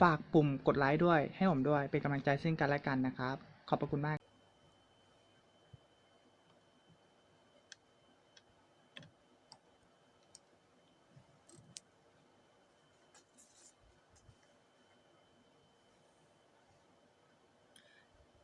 ฝากปุ่มกดไลค์ด้วย ให้ผมด้วย เป็นกำลังใจซึ่งกันและกันนะครับ ขอบพระคุณมาก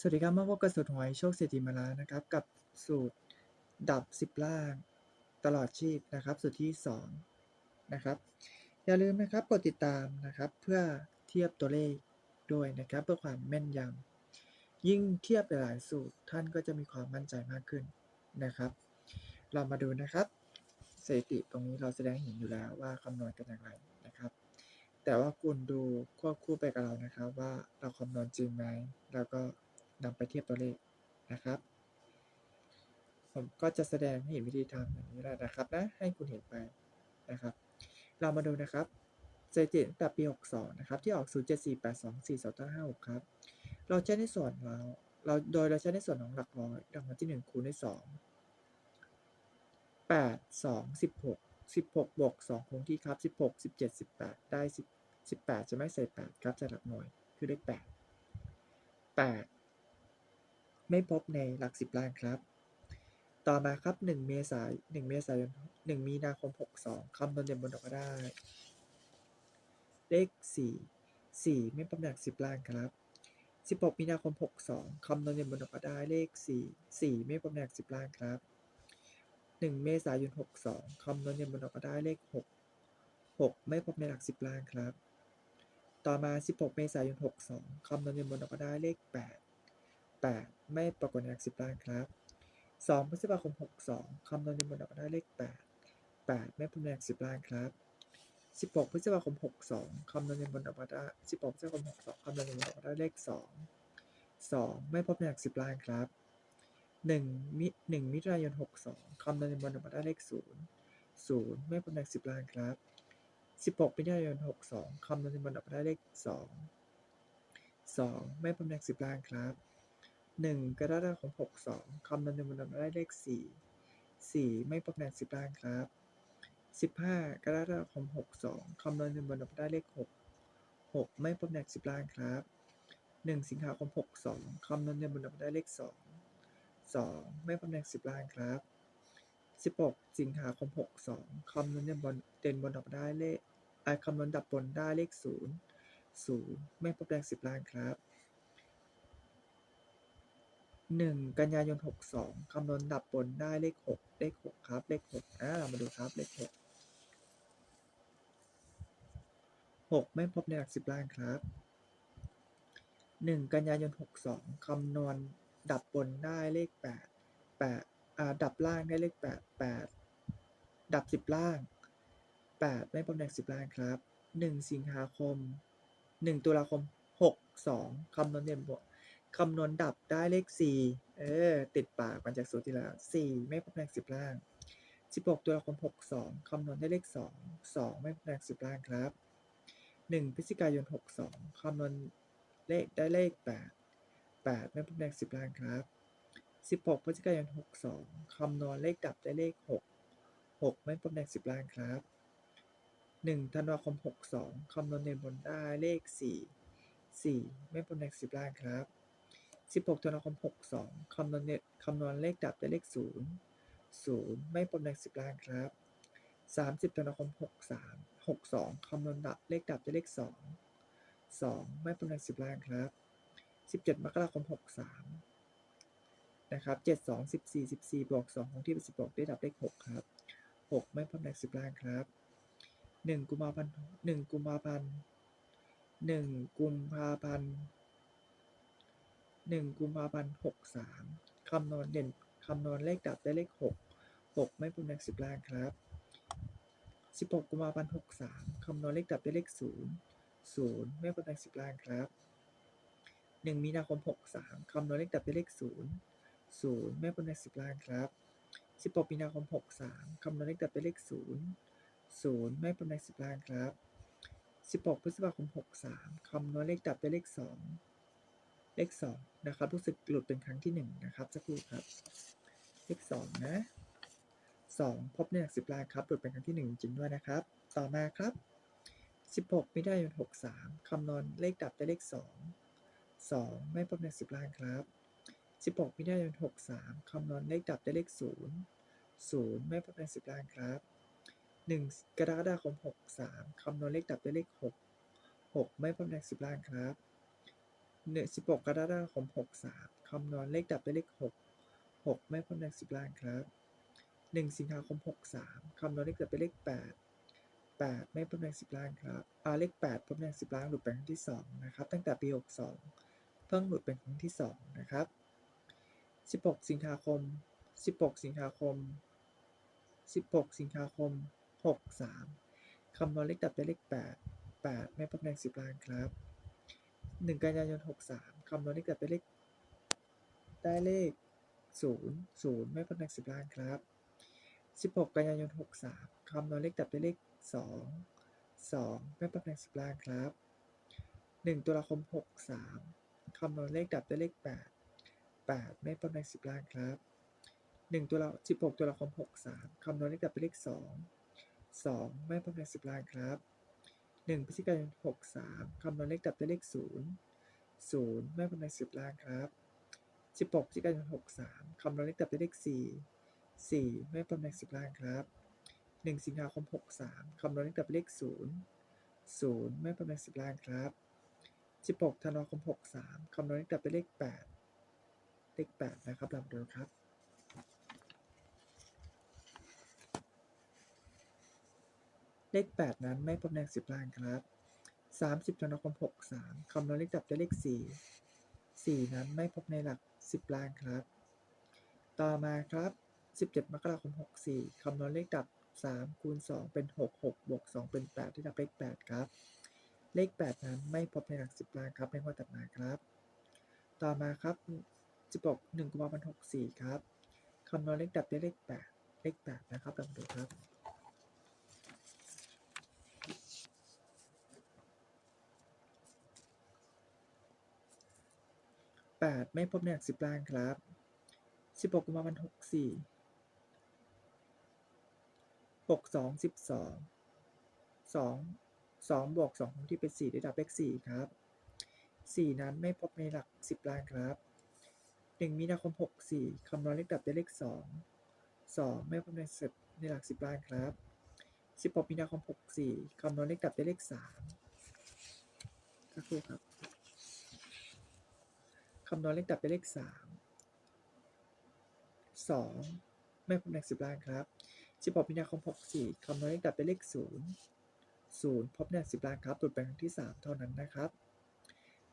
สวัสดีครับมาพบกับสูตรหวยโชคเศรษฐีมาแล้วนะครับ กับสูตรดับสิบล่าง ตลอดชีพนะครับ สูตรที่สองนะครับ อย่าลืมนะครับกดติดตามนะครับ เพื่อ เทียบตัวเลขด้วยนะครับ เพื่อความแม่นยำยิ่งเทียบหลายสูตรท่านก็จะมีความมั่นใจมากขึ้นนะครับ เรามาดูนะครับสถิติตรงนี้เราแสดงเห็นอยู่แล้วว่าคำนวณกันอย่างไรนะครับ แต่ว่าคุณดูควบคู่ไปกับเรานะครับว่าเราคำนวณจริงไหมแล้วก็นำไปเทียบตัวเลขนะครับ ผมก็จะแสดงให้เห็นวิธีทำอย่างนี้แหละนะครับนะให้คุณเห็นไปนะครับ เรามาดูนะครับ สถิติตั้งแต่ปี 62 นะครับ ที่ออก 0 7 4 8 2 4 2 5 6 ครับ เราใช้ในส่วนเราเราโดยเราใช้ในส่วนของหลักร้อยรางวัลที่ 1 คูณด้วย 2 8 2 16 16 บวก 2 คงที่ครับ 16 17 18 ได้ 10 18 จะไม่ใส่ 8 ครับจะหลักหน่วยคือเลข8 8 ไม่พบในหลัก 10ล้านครับ ต่อมาครับ 1 เมษายน1เมษายน1มีนาคม 62คำนวณเด่นบนออกมาได้ เลข 4 4 ไม่พบในหลัก10ล้านครับ 16 มีนาคม 62คำนวณเด่นบนออกมาได้เลข 4 4 ไม่พบในหลัก10ล้านครับ 1 เมษายน 62คำนวณเด่นบนออกมาได้เลข 6 6 ไม่พบในหลัก10ล้านครับ ต่อมา 16 เมษายน 62คำนวณเด่นบนออกมาได้เลข 8 8 ไม่ปรากฏในหลัก10ล้านครับ 2 พฤษภาคม 62คำนวณเด่นบนออกมาได้เลข 8 8 ไม่พบในหลัก10ล้านครับ 16 พฤษภาคม 62 คำนวณเด่นบนออกมาได้16 พฤษภาคม 62 คำนวณเด่นบนออกมาได้เลข 2 2 ไม่พบในหลัก10ล้านครับ 1 มิ1มิถุนายน 62 คำนวณเด่นบนออกมาได้เลข 0 0 ไม่พบในหลัก10ล้านครับ 16 มิถุนายน 62 คำนวณเด่นบนออกมาได้เลข 2 2 ไม่พบในหลัก10ล้านครับ 1 กรกฎาคม 62 คำนวณเด่นบนออกมาได้เลข 4 4 ไม่พบในหลัก10ล้านครับ 15 กรกฎาคม 62 คำนวณเงินบนออกได้เลข 6 6 ไม่พบแหนก10 ล้านครับ 1 สิงหาคม 62 คำนวณเงินบนออกได้เลข 2 2 ไม่พบแหนก10 ล้านครับ 16 สิงหาคม 62 คำนวณเงินบนเด่นบนออกได้เลขไอคำนวณดับบนได้เลข 0 0 ไม่พบแหนก10 ล้านครับ 1 กันยายน 62 คำนวณดับบนได้เลข 6 เลข 6 ครับ เลข 6 อ่า มาดูครับ เลข 6 6 ไม่พบในหลัก10ล้านครับ 1 กันยายน 62 คำนวณดับบนได้เลข 8 8อ่าดับล่างได้เลข 8 8 ดับ 10 ล่าง 8 ไม่พบในหลัก10ล้านครับ 1 สิงหาคม 1 ตุลาคม 62 คำนวณเด่นบวกคำนวณดับได้เลข 4 เออ ติดปากมันจากสูตรที่แล้ว 4 ไม่พบแรง10ล่าง 16 ตุลาคม 62 คำนวณได้เลข 2 2 ไม่พบแรง10ล่างครับ หนึ่งพฤศจิกายนหกสองคำนวณเลขได้เลขแปดแปดไม่เป็นแบ่งสิบล้านครับสิบหกพฤศจิกายนหกสองคำนวณเลขดับได้เลขหกหกไม่เป็นแบ่งสิบล้านครับหนึ่งธันวาคมหกสองคำนวณเด่นบนได้เลขสี่สี่ไม่เป็นแบ่งสิบล้านครับสิบหกธันวาคมหกสองคำนวณเด่นคำนวณเลขดับได้เลขศูนย์ศูนย์ไม่เป็นแบ่งสิบล้านครับสามสิบธันวาคมหกสาม 63 62คำนวณดับเลขดับได้เลข 2 2 ไม่พบใน10ล้านครับ 17 มกราคม 63 นะครับเจ็ดสองสิบสี่สิบสี่บวกสองคงที่เป็นสิบหกได้ดับเลขหกครับหกไม่พบแดกสิบล้านครับหนึ่งกุมภาพันธ์หนึ่งกุมภาพันธ์หนึ่งกุมภาพันธ์หนึ่งกุมภาพันธ์หกสามคำนวณเด่นคำนวณเลขดับได้เลขหกหกไม่พบแดกสิบล้านครับ สิบหกกุมภาพันธ์หกสามคำนวณเลขดับได้เลขศูนย์ศูนย์ไม่พบแดกสิบล้านครับหนึ่งมีนาคมหกสามคำนวณเลขดับได้เลขศูนย์ศูนย์แม่บนในสิบล้านครับสิบหกมีนาคมหกสามคำนวณเลขดับเป็นเลขศูนย์ศูนย์แม่บนในสิบล้านครับสิบหกพฤษภาคมหกสามคำนวณเลขดับเป็นเลขสองเลขสองนะครับ รู้สึกหลุดเป็นครั้งที่หนึ่งนะครับสักครู่ครับ เลขสองนะ สองพบในหลักสิบล้านครับหลุดเป็นครั้งที่หนึ่งจริงด้วยนะครับ ต่อมาครับสิบหกมิถุนายนหกสามคำนวณเลขดับได้เลขสองสองไม่พบในสิบล้านครับ 16มิถุนายน63 คำนวณเลขดับได้เลข 0 0 ไม่พบใน10ล้านครับ 1 กรกฎาคม 63 คำนวณเลขดับได้เลข 6 6 ไม่พบใน10ล้านครับ16 กรกฎาคม 63 คำนวณเลขดับได้เลข 6 6 ไม่พบใน10ล้านครับ 1 สิงหาคม 63คำนวณเลขดับได้เลข 8 8 ไม่พบใน10 ล้านครับอ่าเลข 8พบใน10 ล้านหลุดเป็นครั้งที่ 2 นะครับ ตั้งแต่ปี 62 เพิ่งหลุดเป็นครั้งที่ 2 นะครับ 16 สิงหาคม 16 สิงหาคม 16 สิงหาคม 63คำนวณเลขดับได้เลข 8 8 ไม่พบแดง10 ล้านครับ 1 กันยายน 63คำนวณเลขดับได้เลขได้เลข 0 0 ไม่พบแดง10 ล้านครับ 16 กันยายน 63คำนวณเลขดับด้วยเลข 2 2ไม่พบแดง10ล้านครับ 1 ตุลาคม 63คำนวณเลขดับด้วยเลข 8 8ไม่ประมาณ10ล้านครับ 1ตัวเรา16ตัวละคร63คำนวณเลขดับเป็นเลข 2 2ไม่ประมาณ10ล้านครับ1พฤศจิกายน 63คำนวณเลขดับเป็นเลข 0 0ไม่ประมาณ10ล้านครับ 16พฤศจิกายน 63คำนวณเลขดับเป็นเลข 4 4ไม่ประมาณ10ล้านครับ 1 สิงหาคม 63 คำนวณเลขดับเป็นเลข 0 0ไม่ประมาณ10ล้านครับ 16 ธันวาคม 63 คำนวณเลขดับเป็นเลข 8 เลขแปดนะครับลำดับครับเลขแปดนั้นไม่พบแดงสิบล้านครับสามสิบธันวาคมหกสามคำนวณเลขดับได้เลขสี่สี่นั้นไม่พบในหลักสิบล้านครับ ต่อมาครับ สิบเจ็ดมกราคมหกสี่คำนวณเลขดับสามคูณสองเป็นหกหกบวกสองเป็นแปดที่ดับเลขแปดครับ เลขแปดนั้นไม่พบในหลักสิบล้านครับในงวดถัดมาครับ ต่อมาครับ 16 1กุมภาพันธ์64 ครับ คำนวณเลขดับได้เลข 8 เลข 8 นะครับลองดูครับ8ไม่พบในหลัก10ล้านครับ 16กุมภาพันธ์64 62 12 2 2บสองสองสองบวก2คงที่เป็น4ได้ดับเลข4ครับ4นั้นไม่พบในหลัก10ล้านครับ1มีนาคม64คำนวณเลขดับได้เลข2 2ไม่พบในสิบในหลัก10ล้านครับ16มีนาคม64คำนวณเลขดับได้เลข3ก็คือครับคำนวณเลขดับได้เลข3 2ไม่พบใน10ล้านครับ 16มีนาคม 64 คำนวณเลขดับได้เลข 0 0 พบใน10ล้านครับตรวจเป็นครั้งที่ 3 เท่านั้นนะครับ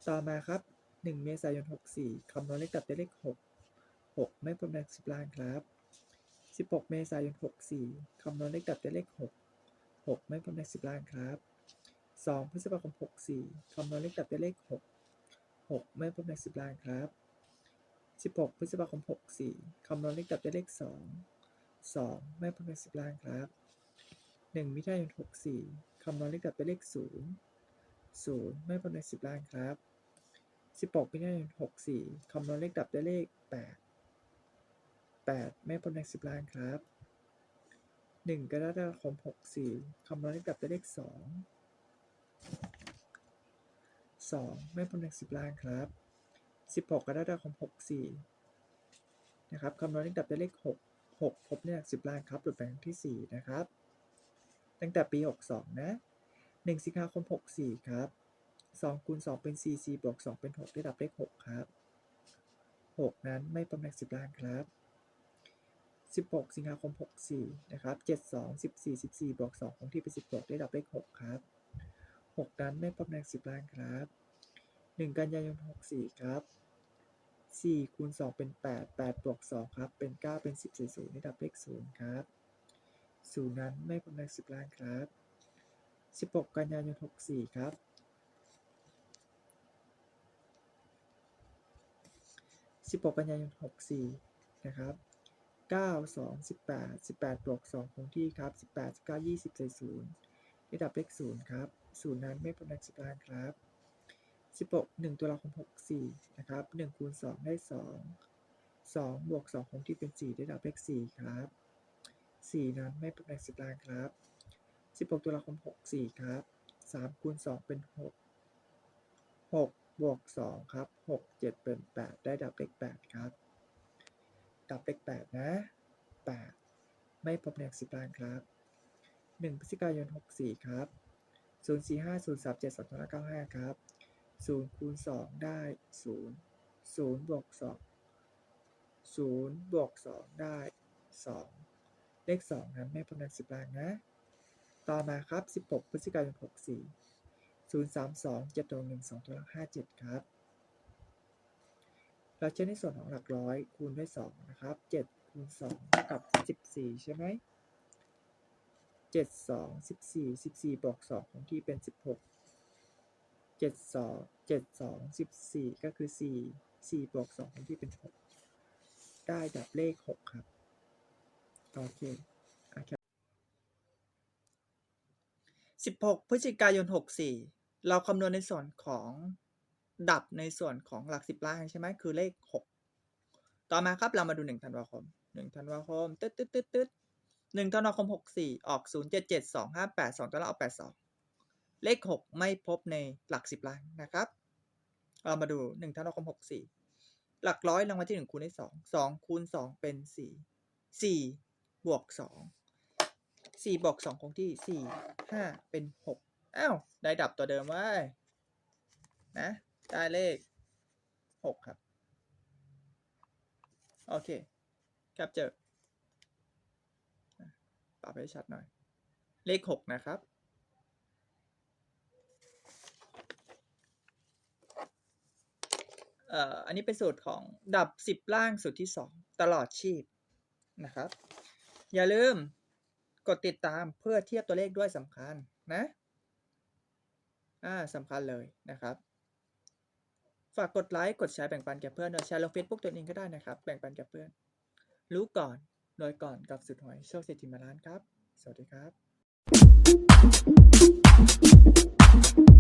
ต่อมาครับ 1 เมษายน 64 คำนวณเลขดับได้เลข 6 6 ไม่พบใน10ล้านครับ 16 เมษายน 64 คำนวณเลขดับได้เลข 6 6 ไม่พบใน10ล้านครับ 2 พฤษภาคม 64 คำนวณเลขดับได้เลข 6 6 ไม่พบใน10ล้านครับ 16 พฤษภาคม 64 คำนวณเลขดับได้เลข 2 สองไม่พ้นเป็นสิบล้านครับหนึ่งมิถุนายนหกสี่คำนวณเลขดับเป็นเลขศูนย์ศูนย์ไม่พ้นเป็นสิบล้านครับสิบหกมิถุนายนหกสี่คำนวณเลขดับเป็นเลขแปดแปดไม่พ้นเป็นสิบล้านครับหนึ่งกรกฎาคมหกสี่คำนวณเลขดับเป็นเลขสองสองไม่พ้นเป็นสิบล้านครับสิบหกกรกฎาคมหกสี่นะครับคำนวณเลขดับเป็นเลขหก 6 พบในหลัก10ล้านครับหลุดไปครั้งที่ 4 นะครับ ตั้งแต่ปี 62 นะ 1 สิงหาคม 64 ครับ2คูณ2เป็น 4 4บวก2เป็น 6 ได้ดับเลข 6 ครับหกนั้นไม่พบในสิบล้านครับสิบหกสิงหาคมหกสี่นะครับเจ็ดสองสิบสี่สิบสี่บวกสองคงที่เป็นสิบหกได้ดับเลขหกครับหกนั้นไม่พบในสิบล้านครับหนึ่งกันยายนหกสี่ครับ สี่คูณสองเป็นแปดแปดบวกสองครับ เป็นเก้าเป็นสิบสี่ศูนย์ได้ดับเลขศูนย์ครับศูนย์นั้นไม่พบในสิบล้านครับสิบหกกันยายนหกสี่ครับ 16 กันยายน 64 นะครับ 9 2 18 18บแปดสิบแปดบวก2คงที่ครับ 18 19 20ใส่0ได้ดับเลข0ครับ0นั้นไม่เป็นเลขสิบล้านครับ 16 1ตัวเราคง64นะครับ1คูณ2ได้ 2 2บวก2คงที่เป็น 4 ได้ดับเลข4ครับ 4 นั้นไม่เป็นเลขสิบล้านครับ 16ตัวเราคง64 ครับ 3 คูณ 2 เป็น 6 6 บวกสองครับหกเจ็ดเป็นแปดได้ดับเลขแปดครับ ดับเลขแปดนะแปดไม่พบในสิบล้านครับหนึ่งพฤศจิกายนหกสี่ครับศูนย์สี่ห้าศูนย์สามเจ็ดสองเก้าห้าครับ ศูนย์คูณสองได้ศูนย์ศูนย์บวกสองศูนย์บวกสองได้สองเลขสองนั้นไม่พบในสิบล้านนะ ต่อมาครับสิบหกพฤศจิกายนหกสี่ศูนย์สามสองเจ็ดตัวหนึ่งสองตัวหลักห้าเจ็ดครับ เราใช้ในส่วนของหลักร้อยคูณด้วยสองนะครับเจ็ดคูณสองเท่ากับสิบสี่ใช่ไหมเจ็ดสองสิบสี่สิบสี่บวกสองของที่เป็นสิบหก เจ็ดสองเจ็ดสองสิบสี่ก็คือสี่สี่บวกสองที่เป็นหกได้ดับเลขหกครับ โอเค16พฤศจิกายน64เราคำนวณในส่วนของดับในส่วนของหลักสิบล้านใช่ไหมคือเลข6ต่อมาครับเรามาดู1ธันวาคม1ธันวาคมตึ๊ดตึ๊ดตึ๊ดตึ๊ด1ธันวาคม64ออก0 7 7 2 5 8 2ตัวละออก82 เลข 6 ไม่พบในหลัก 10 ล้านนะครับ เรามาดู1ธันวาคม64 หลักร้อยรางวัลที่ 1 คูณด้วย2 2คูณ2เป็น 4 4 บวก 2 4 บวก 2 คงที่ 4 5 เป็น 6 อ้าว ได้ดับตัวเดิมไว้นะ ได้เลข 6 ครับ โอเคแคปเจอร์อะปรับให้ชัดหน่อย เลข 6 นะครับ อ่ออันนี้เป็นสูตรของดับ10ล่างสูตรที่2ตลอดชีพนะครับ อย่าลืมกดติดตามเพื่อเทียบตัวเลขด้วยสำคัญนะอ่าสำคัญเลยนะครับ ฝากกดไลค์กดแชร์แบ่งปันแก่เพื่อนโดยแชร์ลงเฟซบุ๊กตัวเองก็ได้นะครับ แบ่งปันแก่เพื่อน รู้ก่อนโดยก่อนกับสุดหวยโชคเศรษฐีมาล้านครับ สวัสดีครับ